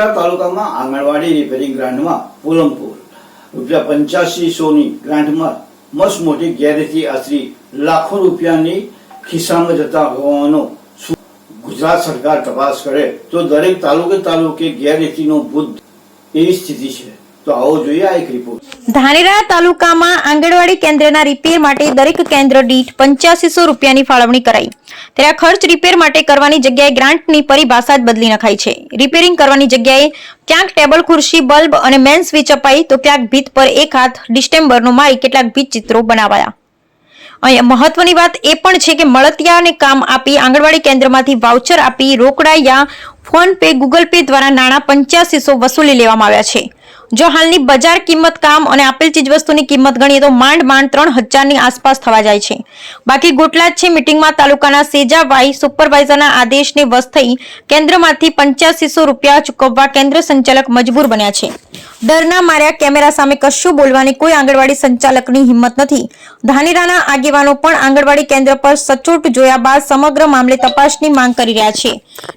ધાનેરા તાલુકામાં આંગણવાડી રિપેરિંગ ગ્રાન્ટમાં પુલમપુર. રૂપિયા પંચ્યાસીસોની ગ્રાન્ટમાં મસ્ત મોટી ગેરરીતિ આશરી લાખો રૂપિયાની ખિસ્સામાં જતા હોવાનો ગુજરાત સરકાર તપાસ કરે તો દરેક તાલુકે તાલુકે ગેરરીતિનો બુદ્ધ એવી સ્થિતિ છે. ધાનેરા તાલુકામાં આંગણવાડી કેન્દ્રના રિપેર માટે દરેક કેન્દ્ર દીઠ પંચ્યાસીસો રૂપિયાની ફાળવણી કરાઈ. ત્યારે ખર્ચ રિપેર માટે કરવાની જગ્યાએ ગ્રાન્ટની પરિભાષા જ બદલી નખાઈ છે. રિપેરિંગ કરવાની જગ્યાએ ક્યાંક ટેબલ, ખુરશી, બલ્બ અને મેન સ્વિચ અપાઈ તો ક્યાંક ભીત પર એક હાથ ડિસ્ટેમ્બરનો મારી કેટલાક ભીત ચિત્રો બનાવાયા. અહીંયા મહત્વની વાત એ પણ છે કે મળતિયાને કામ આપી આંગણવાડી કેન્દ્રમાંથી વાઉચર આપી રોકડા યા ફોન પે ગૂગલ પે દ્વારા નાણાં પંચ્યાસીસો વસૂલી લેવામાં આવ્યા છે. જો હાલની બજાર કિંમત કામ અને આપેલ ચીજવસ્તુની કિંમત ગણીએ તો માંડ માંડ ત્રણ હજારની આસપાસ થવા જાય છે. બાકી ગોટલા છે મિટિંગમાં તાલુકાના સેજાભાઈ સુપરવાઇઝરના આદેશને વશ થઈ કેન્દ્રમાંથી પંચ્યાસીસો રૂપિયા ચૂકવવા કેન્દ્ર સંચાલક મજબૂર બન્યા છે. ડરના માર્યા કેમેરા સામે કશું બોલવાની કોઈ આંગણવાડી સંચાલકની હિંમત નથી. ધાનેરાના આગેવાનો પણ આંગણવાડી કેન્દ્ર પર સચોટ જોયા બાદ સમગ્ર મામલે તપાસની માંગ કરી રહ્યા છે.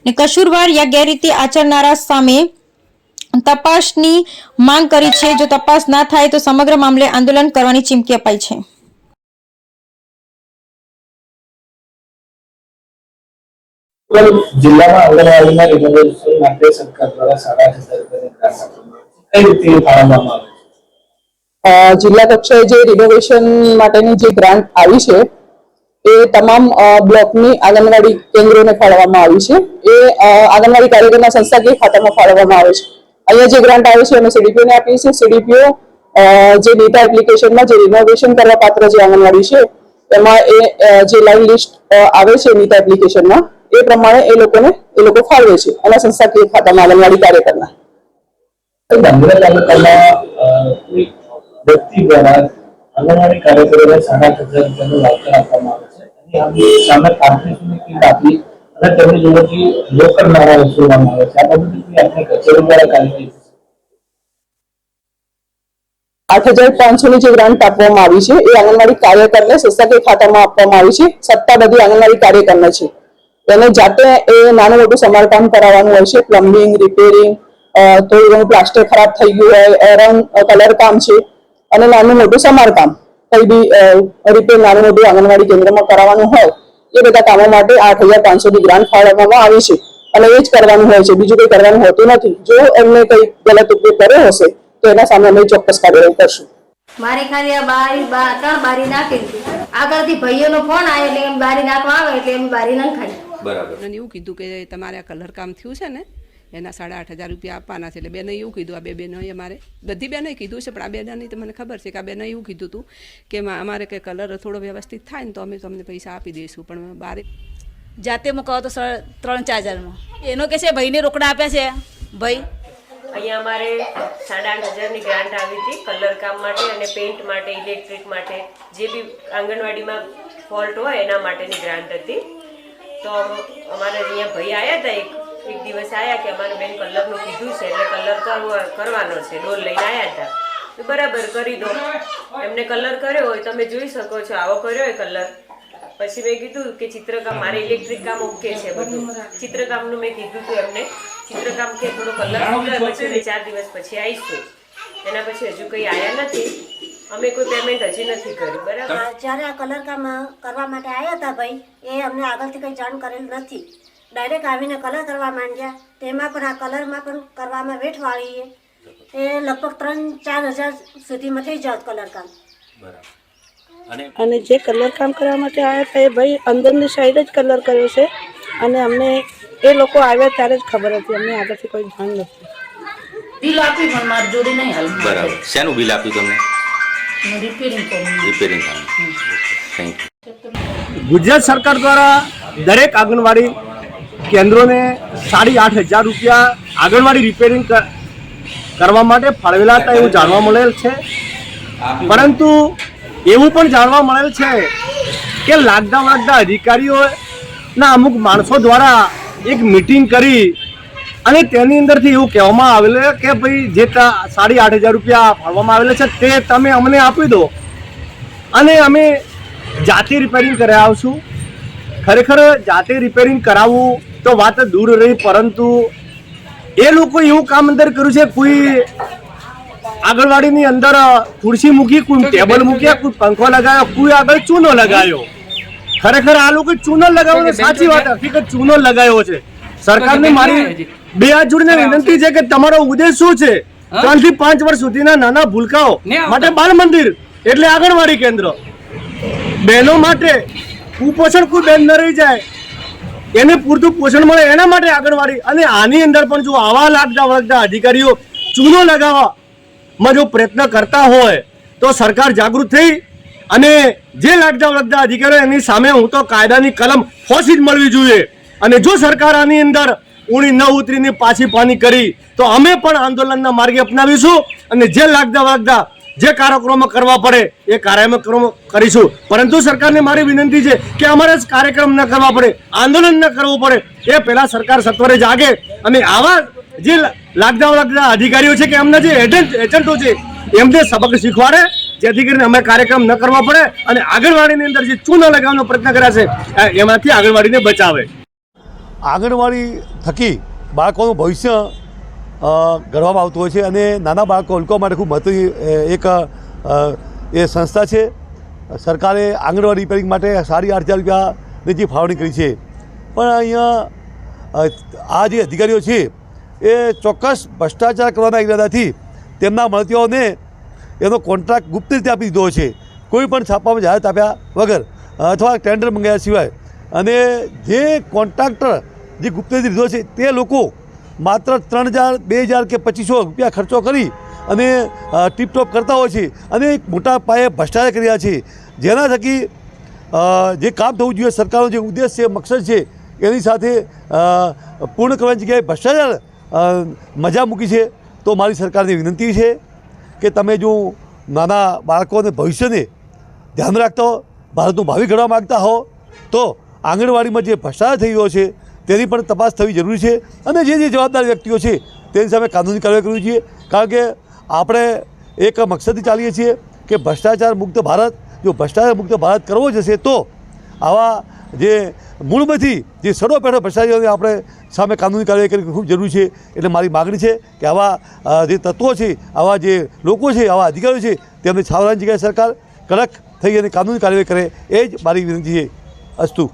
ને કસૂરવાર યા ગેરરીતિ આચરનારા સામે તપાસની માંગ કરી છે. જો તપાસ ના થાય તો સમગ્ર મામલે આંદોલન કરવાની ચીમકી અપાઈ છે. જિલ્લામાં રિનોવેશન માટે સરકાર દ્વારા સાડા હજાર રૂપિયાની જિલ્લા કક્ષાએ જે રિનોવેશન માટેની જે ગ્રાન્ટ આવી છે એ તમામ અ, બ્લોકની આંગણવાડી કેન્દ્રોને ફાળવવામાં આવી છે. એ આંગણવાડી કાર્યકરના સંસ્થાકીય ખાતામાં ફાળવવામાં આવે છે. અહીંયા જે ગ્રાન્ટ આવે છે અમે સીડીપીઓને આપીએ છીએ. સીડીપીઓ જે ડેટા એપ્લિકેશનમાં જે રિનોવેશન કરવા પાત્ર જે આંગણવાડી છે, એમાં એ જે લાઈન લિસ્ટ આવે છે નીતા એપ્લિકેશનમાં એ પ્રમાણે એ લોકોને, એ લોકો ફાળવે છે એના સંસ્થાકીય ખાતામાં આંગણવાડી કાર્યકરના. આપવામાં આવે છે. અને તેમની જોડેથી લોકર નાણાં વસૂલવામાં આવે છે. આ બધું આપણે કચેરી દ્વારા કાર્યવાહી આઠ હજાર પાંચસો ની જે ગ્રાન્ટ આપવામાં આવી છે, એ આંગણવાડી કાર્યકરને સંસ્થાકીય ખાતામાં આપવામાં આવી છે. સત્તા બધી આંગણવાડી કાર્યકરને છે. એને જાતે એ નાનું મોટું સમારકામ કરાવવાનું હોય છે. પ્લમ્બિંગ રિપેરિંગ થોડું ઘણું પ્લાસ્ટર ખરાબ થઈ ગયું હોય રંગ કલર કામ છે. અને નાનું મોટું સમારકામ. કઈ બી રિપેર નાનું મોટું આંગણવાડી કેન્દ્રમાં કરાવવાનું હોય એ બધા કામો માટે આઠ હજાર પાંચસો ની ગ્રાન્ટ ફાળવવામાં આવી છે. અને એ જ કરવાનું હોય છે. બીજું કંઈ કરવાનું હોતું નથી. જો એમને કંઈ ગલત ઉપયોગ કર્યો હશે તો એના સામે અમે ચોક્કસ કાર્યવાહી કરશું. મારે ખાલી આ બારી બા ત્રણ બારી નાખી દીધી આગળથી ભાઈઓનો ફોન આવે એટલે એમ બારી નાખવા આવે એટલે એમ બારી નખાઈ બરાબર. અને એવું કીધું કે તમારે આ કલર કામ થયું છે ને? એના સાડા આઠ હજાર રૂપિયા આપવાના છે. એટલે બેને એવું કીધું આ બે બેનોએ અમારે બધી બેને કીધું છે પણ આ બેનાની તો મને ખબર છે કે આ બેને એવું કીધું હતું કે અમારે કે કલર થોડો વ્યવસ્થિત થાય ને તો અમે તમને પૈસા આપી દઈશું પણ બારે જાતે મુકાવો તો સ- ત્રણ ચાર હજારમાં. એનો કે છે ભાઈને રોકડા આપ્યા છે? ભાઈ? અહીંયા અમારે સાડા આઠ હજારની ગ્રાન્ટ આવી હતી કલર કામ માટે અને પેઇન્ટ માટે ઇલેક્ટ્રિક માટે જે બી આંગણવાડીમાં ફોલ્ટ હોય એના માટેની ગ્રાન્ટ હતી. તો અમારે અહીંયા ભાઈ આવ્યા હતા એક એક દિવસ આવ્યા કે અમારે બેન કલરનું કીધું છે એટલે કલર કરવો- કરવાનો છે ડોલ લઈને આવ્યા હતા. તો બરાબર કરી દો. એમને કલર કર્યો હોય તમે જોઈ શકો છો આવો કર્યો હોય કલર. પછી મેં કીધું કે ચિત્રકામ મારે ઇલેક્ટ્રિક કામ ઓકે છે બધું. ચિત્રકામનું મેં કીધું હતું એમને. ચિત્રકામ કે થોડો કલર પછી ચાર દિવસ પછી આવીશું. એના પછી હજુ કંઈ આવ્યા નથી. અમે કોઈ પેમેન્ટ હજી નથી કર્યું બરાબર? જ્યારે આ કલર કામ કરવા માટે આવ્યા હતા ભાઈ એ અમને આગળથી કંઈ જાણ કરેલ નથી. ડાયરેક્ટ આવીને કલર કરવા માંડ્યા. તેમાં પણ આ કલરમાં પણ કરવામાં વેઠ વાળીએ એ લગભગ ત્રણ ચાર હજાર સુધીમાં થઈ જાત કલર કામ. અને અને જે કલર કામ કરવા માટે આવ્યા હતા એ ભાઈ અંદરની સાઈડ જ કલર કર્યો છે. અને અમને એ લોકો આવ્યા ત્યારે જ ખબર હતી. અમને આગળથી કોઈ જાણ નથી. બિલ આપ્યું પણ મારી જોડે નહીં હાલ. બરાબર. શેનું બિલ આપ્યું તમને? રિપેરિંગ કરવું રિપેરિંગ થેન્ક યુ ગુજરાત સરકાર દ્વારા દરેક આંગણવાડી કેન્દ્રોને સાડી આઠ હજાર રૂપિયા આંગણવાડી રિપેરિંગ કરવા માટે ફાળવેલા હતા એવું જાણવા મળેલ છે. પરંતુ એવું પણ જાણવા મળેલ છે કે લાગતા વળગતા અધિકારીઓના અમુક માણસો દ્વારા એક મિટિંગ કરી અને તેની અંદરથી એવું કહેવામાં આવેલું કે ભાઈ જે સાડી આઠ હજાર રૂપિયા ફાળવામાં આવેલા છે તે તમે અમને આપી દો. અને અમે જાતે રિપેરિંગ કરાવશું. ખરેખર જાતે રિપેરિંગ કરાવવું તો વાત દૂર રહી પરંતુ એ લોકો એવું કામ અંદર કર્યું છે કોઈ આગળવાડીની અંદર ખુરશી મૂકી કોઈ ટેબલ મૂક્યા કોઈ પંખો લગાવ્યો કોઈ આગળ ચૂનો લગાવ્યો ખરેખર આ લોકો ચૂનો લગાવ્યો સાચી વાત હકીકત ચૂનો લગાવ્યો છે. સરકારને મારી બે હાથ જોડીને વિનંતી છે કે તમારો ઉદ્દેશ શું છે? ત્રણથી પાંચ વર્ષ સુધીના નાના ભૂલકાઓ માટે બાળ મંદિર એટલે આંગણવાડી કેન્દ્ર. બહેનો માટે કુપોષણ કોઈ બેન ન રહી જાય. એને પૂરતું પોષણ મળે એના માટે આંગણવાડી. અને આની અંદર પણ જો આવા લાગતા વળગતા અધિકારીઓ ચૂનો લગાવવામાં જો પ્રયત્ન કરતા હોય, તો સરકાર જાગૃત થઈ અને જે લાગતા વળગતા અધિકારીઓ એની સામે હું તો કાયદાની કલમ ફોસી જ મળવી જોઈએ. અને જો સરકાર આની અંદર ઉણી ન ઉતરીને પાછી પાની કરી, તો અમે પણ આંદોલનના માર્ગે અપનાવીશું અને જે લાગતા વળગતા જે કાર્યક્રમો કરવા પડે, એ કાર્યક્રમો કરીશું. પરંતુ સરકારને મારી વિનંતી છે કે અમારે જ કાર્યક્રમ ન કરવા પડે, આંદોલન ન કરવું પડે. એ પહેલાં સરકાર સત્વરે જાગે. અને આવા જે લાગતા લાગતા અધિકારીઓ છે કે એમના જે એજન્ટ એજન્ટો છે, એમને સબક શીખવાડે, જેથી કરીને અમે કાર્યક્રમ ન કરવા પડે અને આંગણવાડીની અંદર જે ચૂના લગાવવાનો પ્રયત્ન કર્યા છે એમાંથી આંગણવાડીને બચાવે. આંગણવાડી થકી બાળકોનું ભવિષ્ય ઘડવામાં આવતું હોય છે અને નાના બાળકો લોકો માટે ખૂબ મહત્વની એક એ સંસ્થા છે. સરકારે આંગણવાડી રિપેરિંગ માટે સાડી આઠ હજાર રૂપિયાની જે ફાળવણી કરી છે. પણ અહીંયા આ જે અધિકારીઓ છે, એ ચોક્કસ ભ્રષ્ટાચાર કરવાના ઇરાદાથી તેમના મળતીઓને એનો કોન્ટ્રાક્ટ ગુપ્ત રીતે આપી દીધો છે. કોઈ પણ છાપામાં જાહેરાત આપ્યા વગર અથવા ટેન્ડર મંગાવ્યા સિવાય. અને જે કોન્ટ્રાક્ટર જે ગુપ્ત રીતે લીધો છે, તે લોકો માત્ર ત્રણ હજાર, બે હજાર કે પચીસો રૂપિયા ખર્ચો કરી અને ટીપટોપ કરતા હોય છે અને એક મોટા પાયે ભ્રષ્ટાચાર કર્યા છે. જેના થકી જે કામ થવું જોઈએ સરકારનો જે ઉદ્દેશ છે, મકસદ છે, એની સાથે પૂર્ણ કરવાની જગ્યાએ ભ્રષ્ટાચાર મજા મૂકી છે. તો મારી સરકારને વિનંતી છે કે તમે જો નાના બાળકોને ભવિષ્યને ધ્યાન રાખતા હો, ભારતનું ભાવિ ઘડવા માગતા હો, તો આંગણવાડીમાં જે ભ્રષ્ટાચાર થઈ રહ્યો છે તેની પણ તપાસ થવી જરૂરી છે અને જે જે જવાબદાર વ્યક્તિઓ છે તેની સામે કાનૂની કાર્યવાહી કરવી જોઈએ. કારણ કે આપણે એક મકસદથી ચાલીએ છીએ કે ભ્રષ્ટાચાર મુક્ત ભારત, જો ભ્રષ્ટાચાર મુક્ત ભારત કરવો જશે તો આવા જે મૂળમાંથી જે સડો પેઢો ભ્રષ્ટાચારીઓને આપણે સામે કાનૂની કાર્યવાહી કરવી ખૂબ જરૂરી છે. એટલે મારી માગણી છે કે આવા જે તત્વો છે, આવા જે લોકો છે, આવા અધિકારીઓ છે, તેમને છાવરાની જગ્યાએ સરકાર કડક થઈ અને કાનૂની કાર્યવાહી કરે. એ જ મારી વિનંતી છે. અસ્તુ.